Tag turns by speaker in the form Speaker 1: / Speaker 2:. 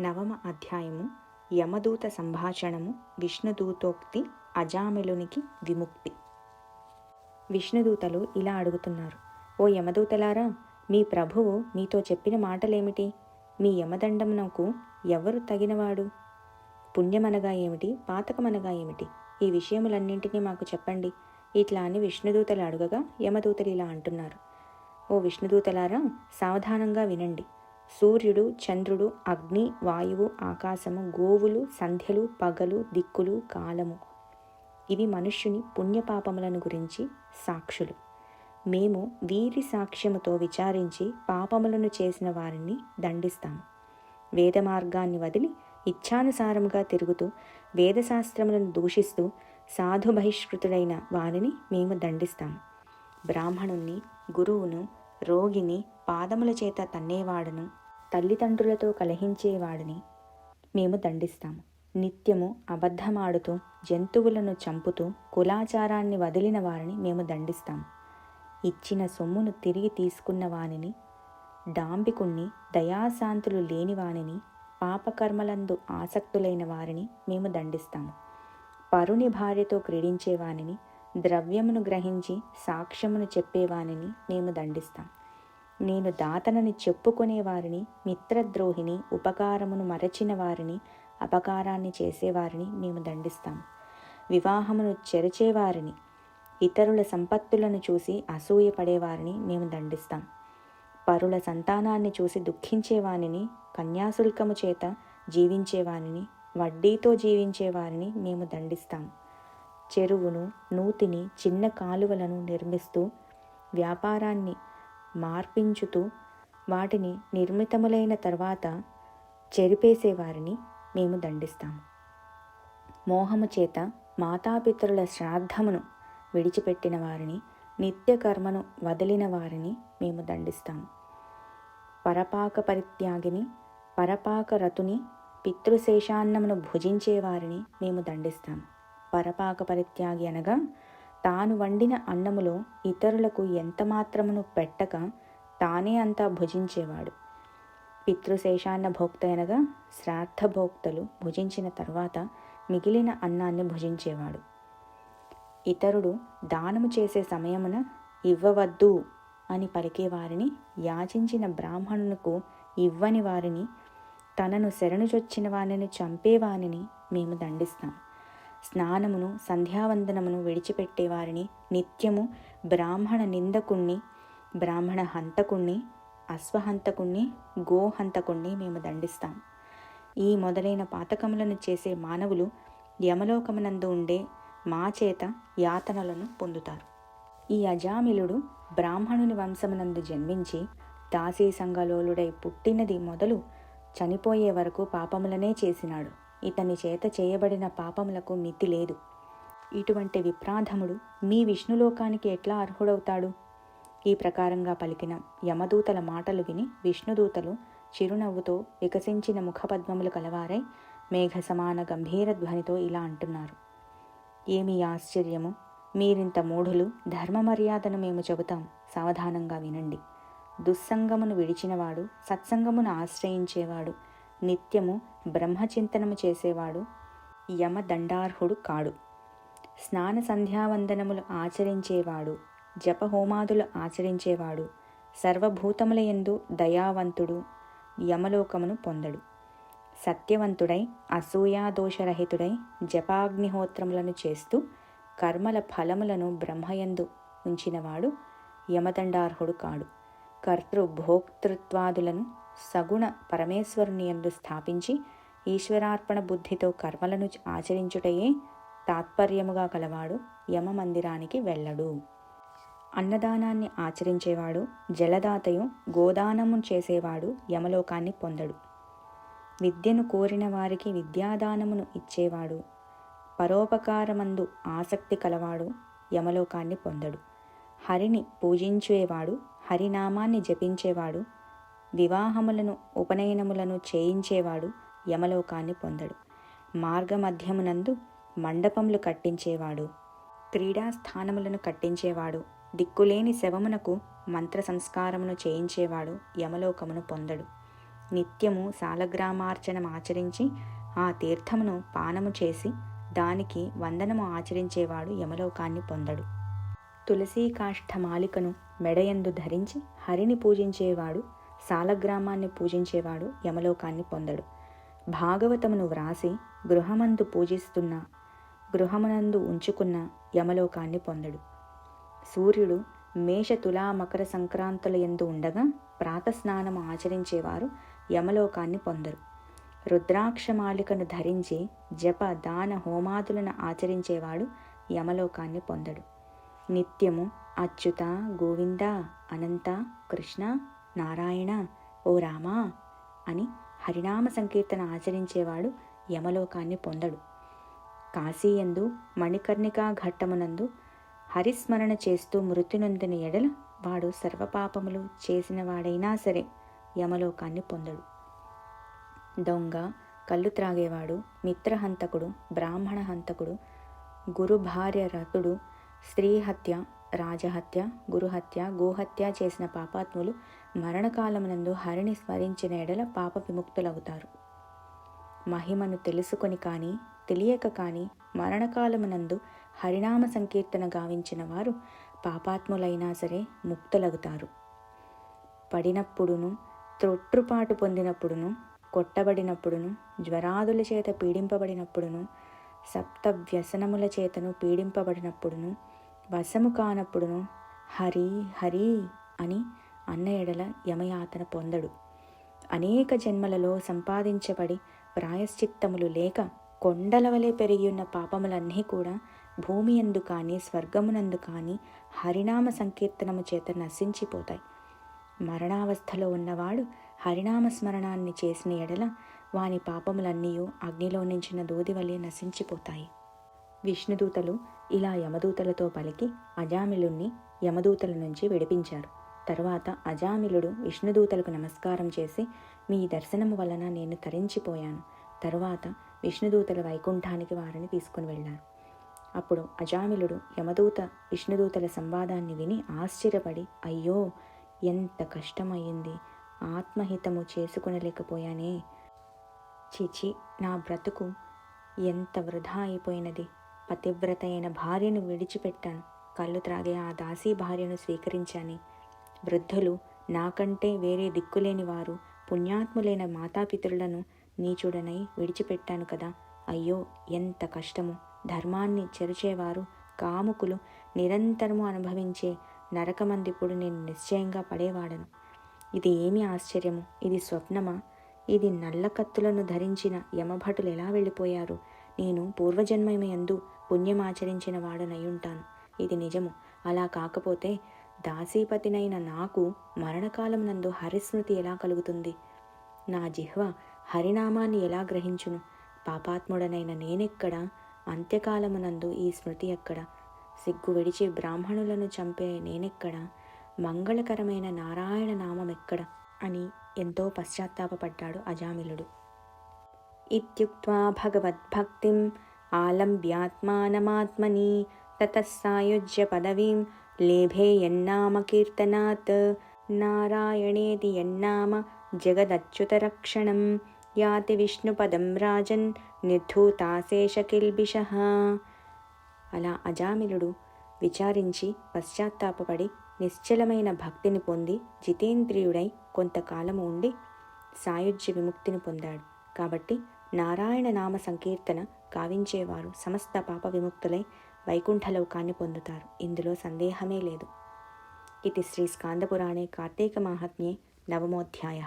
Speaker 1: నవమ అధ్యాయము యమదూత సంభాషణము విష్ణుదూతోక్తి అజామిలునికి విముక్తి. విష్ణుదూతలు ఇలా అడుగుతున్నారు ఓ యమదూతలారా మీ ప్రభువు మీతో చెప్పిన మాటలేమిటి? మీ యమదండమునకు ఎవరు తగినవాడు? పుణ్యమనగా ఏమిటి? పాతకమనగా ఏమిటి? ఈ విషయములన్నింటినీ మాకు చెప్పండి. ఇట్లా అని విష్ణుదూతలు అడగగా యమదూతలు ఇలా అంటున్నారు ఓ విష్ణుదూతలారా సావధానంగా వినండి. సూర్యుడు చంద్రుడు అగ్ని వాయువు ఆకాశము గోవులు సంధ్యలు పగలు దిక్కులు కాలము. ఇవి మనుష్యుని పుణ్యపాపములను గురించి సాక్షులు. మేము వీరి సాక్ష్యముతో విచారించి పాపములను చేసిన వారిని దండిస్తాము. వేద మార్గాన్ని వదిలి ఇచ్ఛానుసారముగా తిరుగుతూ వేదశాస్త్రములను దూషిస్తూ సాధు బహిష్కృతులైన వారిని మేము దండిస్తాము. బ్రాహ్మణుణ్ణి గురువును రోగిని పాదముల చేత తన్నేవాడును తల్లిదండ్రులతో కలహించేవాడిని. మేము దండిస్తాము. నిత్యము అబద్ధమాడుతూ జంతువులను చంపుతూ కులాచారాన్ని వదిలిన వారిని మేము దండిస్తాం ఇచ్చిన సొమ్మును తిరిగి తీసుకున్న వానిని డాంబికుణ్ణి దయాశాంతులు లేని వానిని పాపకర్మలందు ఆసక్తులైన వారిని మేము దండిస్తాము. పరుని భార్యతో క్రీడించేవానిని ద్రవ్యమును గ్రహించి సాక్ష్యమును చెప్పేవానిని మేము దండిస్తాం నేను దాతనని చెప్పుకునే వారిని మిత్రద్రోహిని ఉపకారమును మరచిన వారిని అపకారాన్ని చేసేవారిని మేము దండిస్తాం. వివాహమును చెరిచేవారిని ఇతరుల సంపత్తులను చూసి అసూయపడేవారిని మేము దండిస్తాం. పరుల సంతానాన్ని చూసి దుఃఖించేవానిని కన్యాశుల్కము చేత జీవించేవానిని వడ్డీతో జీవించేవారిని మేము దండిస్తాం. చెరువును నూతిని చిన్న కాలువలను నిర్మిస్తూ వ్యాపారాన్ని మార్పించుతూ వాటిని నిర్మితములైన తర్వాత చెరిపేసేవారిని మేము దండిస్తాము. మోహము చేత మాతాపితరుల శ్రాద్ధమును విడిచిపెట్టిన వారిని నిత్యకర్మను వదిలిన వారిని మేము దండిస్తాము. పరపాక పరిత్యాగిని పరపాక రతుని పితృశేషాన్నమును భుజించే వారిని మేము దండిస్తాము. పరపాక పరిత్యాగి అనగా తాను వండిన అన్నములో ఇతరులకు ఎంత మాత్రమును పెట్టక తానే అంతా భుజించేవాడు. పితృశేషాన్న భోక్త అనగా భుజించిన తర్వాత మిగిలిన అన్నాన్ని భుజించేవాడు. ఇతరుడు దానము చేసే సమయమున ఇవ్వవద్దు అని పలికే వారిని యాచించిన బ్రాహ్మణునకు ఇవ్వని వారిని తనను శరణుచొచ్చిన వారిని చంపేవానిని మేము దండిస్తాం. స్నానమును సంధ్యావందనమును విడిచిపెట్టే వారిని నిత్యము బ్రాహ్మణ నిందకుణ్ణి బ్రాహ్మణ హంతకుణ్ణి అశ్వహంతకుణ్ణి గోహంతకుణ్ణి మేము దండిస్తాం. ఈ మొదలైన పాతకములను చేసే మానవులు యమలోకమునందు ఉండే మా చేత యాతనలను పొందుతారు. ఈ అజామిలుడు బ్రాహ్మణుని వంశమునందు జన్మించి దాసీ సంగలోలుడై పుట్టినది మొదలు చనిపోయే వరకు పాపములనే చేసినాడు. ఇతని చేత చేయబడిన పాపములకు మితి లేదు. ఇటువంటి విప్రాధముడు మీ విష్ణులోకానికి ఎట్లా అర్హుడవుతాడు? ఈ ప్రకారంగా పలికిన యమదూతల మాటలు విని విష్ణుదూతలు చిరునవ్వుతో వికసించిన ముఖపద్మములు కలవారై మేఘ సమాన గంభీర ధ్వనితో ఇలా అంటున్నారు. ఏమి ఆశ్చర్యము? మీరింత మూఢులు ధర్మ మర్యాదను మేము చెబుతాం. సావధానంగా వినండి. దుస్సంగమును విడిచినవాడు సత్సంగమును ఆశ్రయించేవాడు నిత్యము బ్రహ్మచింతనము చేసేవాడు యమదండార్హుడు కాడు. స్నాన సంధ్యావందనములు ఆచరించేవాడు జపహోమాదులు ఆచరించేవాడు సర్వభూతముల యందు దయావంతుడు యమలోకమును పొందడు. సత్యవంతుడై అసూయాదోషరహితుడై జపాగ్నిహోత్రములను చేస్తూ కర్మల ఫలములను బ్రహ్మయందు ఉంచినవాడు యమదండార్హుడు కాడు. కర్తృ భోక్తృత్వాదులను సగుణ పరమేశ్వరుని ఎందు స్థాపించి ఈశ్వరార్పణ బుద్ధితో కర్మలను ఆచరించుటయే తాత్పర్యముగా కలవాడు యమ మందిరానికి వెళ్ళడు. అన్నదానాన్ని ఆచరించేవాడు జలదాతయు గోదానము చేసేవాడు యమలోకాన్ని పొందడు. విద్యను కోరిన వారికి విద్యాదానమును ఇచ్చేవాడు పరోపకారమందు ఆసక్తి కలవాడు యమలోకాన్ని పొందడు. హరిని పూజించేవాడు హరినామాన్ని జపించేవాడు వివాహములను ఉపనయనములను చేయించేవాడు యమలోకాన్ని పొందడు. మార్గమధ్యమునందు మండపములు కట్టించేవాడు క్రీడాస్థానములను కట్టించేవాడు దిక్కులేని శవమునకు మంత్ర సంస్కారమును చేయించేవాడు యమలోకమును పొందడు. నిత్యము సాలగ్రామార్చనం ఆచరించి ఆ తీర్థమును పానము చేసి దానికి వందనము ఆచరించేవాడు యమలోకాన్ని పొందడు. తులసీ కాష్ఠమాలికను మెడయందు ధరించి హరిని పూజించేవాడు సాలగ్రామాన్ని పూజించేవాడు యమలోకాన్ని పొందడు. భాగవతమును వ్రాసి గృహమందు పూజిస్తున్న గృహమునందు ఉంచుకున్న యమలోకాన్ని పొందడు. సూర్యుడు మేష తులా మకర సంక్రాంతుల ఎందు ఉండగా ప్రాతస్నానము ఆచరించేవారు యమలోకాన్ని పొందరు. రుద్రాక్షమాలికను ధరించి జప దాన హోమాదులను ఆచరించేవాడు యమలోకాన్ని పొందడు. నిత్యము అచ్యుత గోవింద అనంత కృష్ణ నారాయణ ఓ రామా అని హరినామ సంకీర్తన ఆచరించేవాడు యమలోకాన్ని పొందడు. కాశీయందు మణికర్ణికా ఘట్టమునందు హరిస్మరణ చేస్తూ మృతి నొందిన ఎడల వాడు సర్వపాపములు చేసిన వాడైనా సరే యమలోకాన్ని పొందడు. దొంగ కళ్ళు త్రాగేవాడు మిత్రహంతకుడు బ్రాహ్మణ హంతకుడు గురు భార్య రతుడు స్త్రీ హత్య రాజహత్య గురుహత్య గోహత్య చేసిన పాపాత్ములు మరణకాలమునందు హరిని స్మరించిన ఎడల పాప విముక్తులవుతారు. మహిమను తెలుసుకొని కానీ తెలియక కానీ మరణకాలమునందు హరినామ సంకీర్తన గావించిన వారు పాపాత్ములైనా సరే ముక్తులగుతారు. పడినప్పుడును త్రొట్టుపాటు పొందినప్పుడును కొట్టబడినప్పుడును జ్వరాదుల చేత పీడింపబడినప్పుడును సప్త వ్యసనముల చేతను పీడింపబడినప్పుడును వశము కానప్పుడును హరి హరి అని అన్న ఎడల యమయాతన పొందడు. అనేక జన్మలలో సంపాదించబడి ప్రాయశ్చిత్తములు లేక కొండల వలె పెరిగియున్న పాపములన్నీ కూడా భూమి ఎందు కానీ స్వర్గమునందు కానీ హరినామ సంకీర్తనము చేత నశించిపోతాయి. మరణావస్థలో ఉన్నవాడు హరినామ స్మరణాన్ని చేసిన ఎడల వాని పాపములన్నీ అగ్నిలో నించిన దూది వలె నశించిపోతాయి. విష్ణుదూతలు ఇలా యమదూతలతో పలికి అజామిలుణ్ణి యమదూతల నుంచి విడిపించారు. తరువాత అజామిలుడు విష్ణుదూతలకు నమస్కారం చేసి మీ దర్శనము వలన నేను తరించిపోయాను. తరువాత విష్ణుదూతల వైకుంఠానికి వారిని తీసుకుని వెళ్ళారు. అప్పుడు అజామిలుడు యమదూత విష్ణుదూతల సంవాదాన్ని విని ఆశ్చర్యపడి అయ్యో ఎంత కష్టమయ్యింది. ఆత్మహితము చేసుకునలేకపోయానే. చిచి నా బ్రతుకు ఎంత వృధా అయిపోయినది. పతివ్రత అయిన భార్యను విడిచిపెట్టాను. కళ్ళు త్రాగే ఆ దాసీ భార్యను స్వీకరించాను. వృద్ధులు నాకంటే వేరే దిక్కులేని వారు పుణ్యాత్ములైన మాతాపితరులను నీచుడనై విడిచిపెట్టాను కదా. అయ్యో ఎంత కష్టము. ధర్మాన్ని చెరిచేవారు కాముకులు నిరంతరము అనుభవించే నరకమందిప్పుడు నేను నిశ్చయంగా పడేవాడను. ఇది ఏమి ఆశ్చర్యము? ఇది స్వప్నమా? ఇది నల్ల కత్తులను ధరించిన యమభటులు ఎలా వెళ్ళిపోయారు? నేను పూర్వజన్మయందు పుణ్యమాచరించిన వాడనయ్యుంటాను ఇది నిజము. అలా కాకపోతే దాసీపతినైన నాకు మరణకాలం నందు హరిస్మృతి ఎలా కలుగుతుంది? నా జిహ్వ హరినామాన్ని ఎలా గ్రహించును? పాపాత్ముడనైన నేనెక్కడ? అంత్యకాలమునందు ఈ స్మృతి ఎక్కడ? సిగ్గు విడిచి బ్రాహ్మణులను చంపే నేనెక్కడ? మంగళకరమైన నారాయణ నామం ఎక్కడ? అని ఎంతో పశ్చాత్తాపడ్డాడు అజామిలుడు. ఇత్యుక్త్వా భగవద్భక్తిం ఆలంబ్యాత్మానమాత్మని తతస్సాయుజ్య పదవీం లేభే యన్నామ కీర్తనాత్ నారాయణేది యన్నామ జగదచ్యుతరక్షణం యాతి విష్ణుపదం రాజన్ నిర్ధూతాశేషకిల్బిష అలా అజామిలుడు విచారించి పశ్చాత్తాపపడి నిశ్చలమైన భక్తిని పొంది జితేంద్రియుడై కొంతకాలము ఉండి సాయుజ్య విముక్తిని పొందాడు. కాబట్టి నారాయణ నామ సంకీర్తన కావించేవారు సమస్త పాప విముక్తులై వైకుంఠలోకాన్ని పొందుతారు. ఇందులో సందేహమే లేదు. ఇది శ్రీ స్కాందపురాణే కార్తీక మాహాత్మ్యే నవమోధ్యాయ.